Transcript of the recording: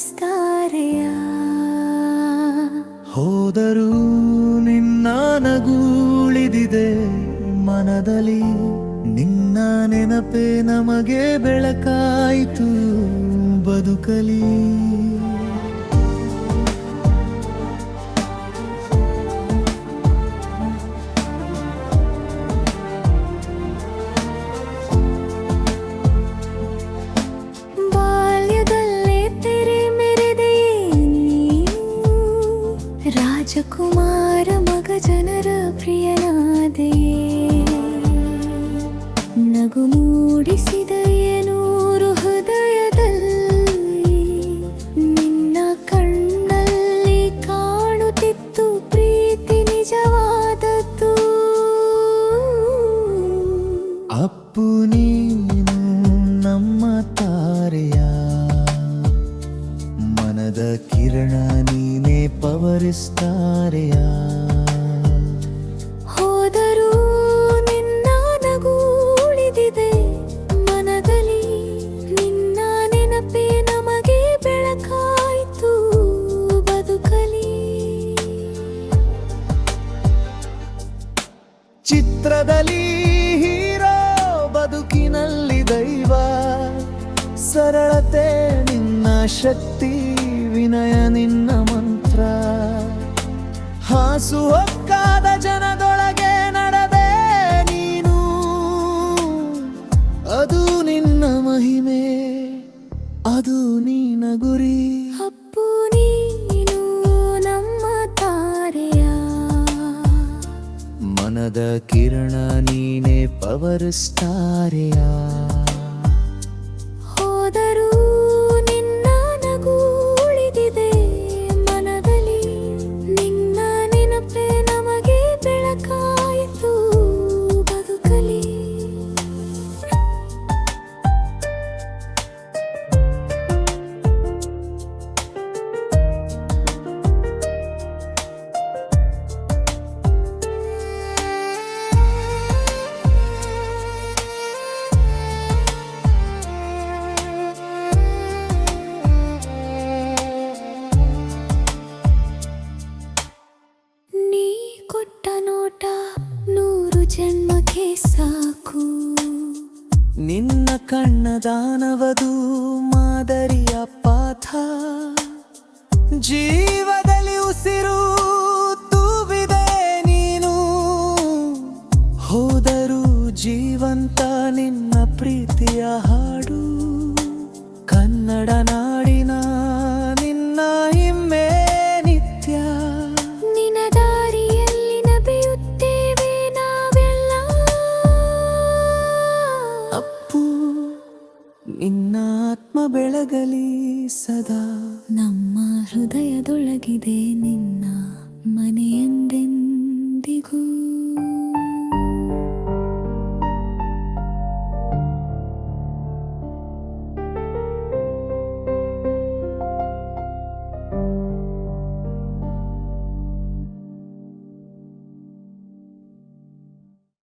ಸ್ಮರಿಸ್ತಾರೆಯ ಹೋದರೂ ನಿನ್ನ ನಗೂಳಿದಿದೆ ಮನದಲ್ಲಿ ನಿನ್ನ ನೆನಪೇ ನಮಗೆ ಬೆಳಕಾಯಿತು ಬದುಕಲಿ ರಾಜಕುಮಾರ ಮಗ ಜನರ ಪ್ರಿಯನಾದೆಯೇ. ನಗು ಮೂಡಿಸಿದ ನೂರು ಹೃದಯದಲ್ಲಿ ನಿನ್ನ ಕಣ್ಣಲ್ಲಿ ಕಾಣುತ್ತಿತ್ತು ಪ್ರೀತಿ ನಿಜವಾದದ್ದು. ಅಪ್ಪು ನಮ್ಮ ತಾರೆಯ ಮನದ ಕಿರಣ ನೀನೇ. ಪವರಿಸ್ತಾರೆಯ? ಹೋದರೂ ನಿನ್ನ ನಗು ಉಳಿದಿದೆ. ಮನದಲ್ಲಿ ನಿನ್ನ ನೆನಪೇ ನಮಗೆ ಬೆಳಕಾಯ್ತು ಬದುಕಲಿ. ಚಿತ್ರದಲ್ಲಿ ಹೀರೋ ಬದುಕಿನಲ್ಲಿ ದೈವ. ಸರಳತೆ ನಿನ್ನ ಶಕ್ತಿ ವಿನಯ ನಿನ್ನ ಹಾಸು ಹೊಕ್ಕಾದ ಜನದೊಳಗೆ ನಡೆದೆ ನೀನು. ಅದು ನಿನ್ನ ಮಹಿಮೆ ಅದು ನೀನ ಗುರಿ. ಅಪ್ಪು ನೀನು ನಮ್ಮ ತಾರೆಯ. ಮನದ ಕಿರಣ ನೀನೆ ಪವರ್ ಹೋದರೂ ಸಾಕು. ನಿನ್ನ ಕಣ್ಣ ದಾನವದು ಮಾದರಿಯ ಪಾಥ. ಜೀವದಲ್ಲಿ ಉಸಿರು ತೂಬಿದೆ ನೀನು. ಹೋದರೂ ಜೀವಂತ ನಿನ್ನ ಬೆಳಗಲಿ ಸದಾ. ನಮ್ಮ ಹೃದಯದೊಳಗಿದೆ ನಿನ್ನ ಮನೆಯನ್ನು